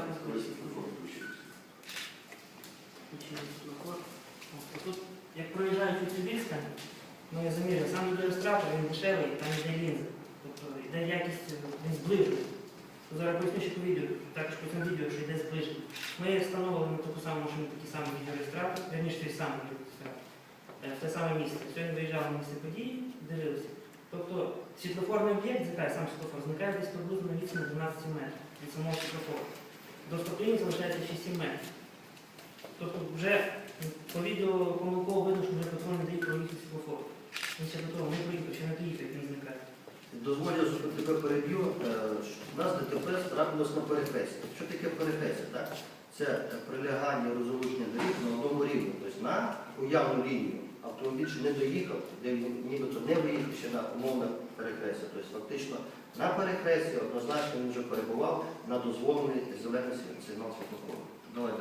зараз включити. Включили світлофор. Тут, як проїжджають цю відстань, ну я заміряв, сам відеореєстратор, він дешевий, там йде лінза. Тобто йде якість, він зближений. Зараз поясню, що по відео, також по цьому відео, що йде зближений. Ми встановили на таку саму машину такий самий відеореєстратор, верніше той самий відеореєстратор, е, в те саме місце. Сьогодні виїжджали на місце події, дивилися. Тобто світлофорний об'єкт, сам світлофор, зникає десь приблизно на відстані 12 метрів від самого світлофору. До стоп-лінії залишається 6-7 метрів. Тобто вже по відео помилково видно, що вже патрон не дає проїхати світлофор. Він ще до того не проїхав, ще не доїхав, він зникає. Дозволю, що тебе переб'ю. Е, У нас ДТП трапилось на перехресті. Що таке перехрестя? Так? Це прилягання розлучення доріг на одному рівні. Тобто на уявну лінію автомобіль ще не доїхав, де він нібито не виїхав ще на умовне перехрестя. Тобто фактично на перехресті однозначно він вже перебував на дозволений зелений сигнал світлофору. Давай далі.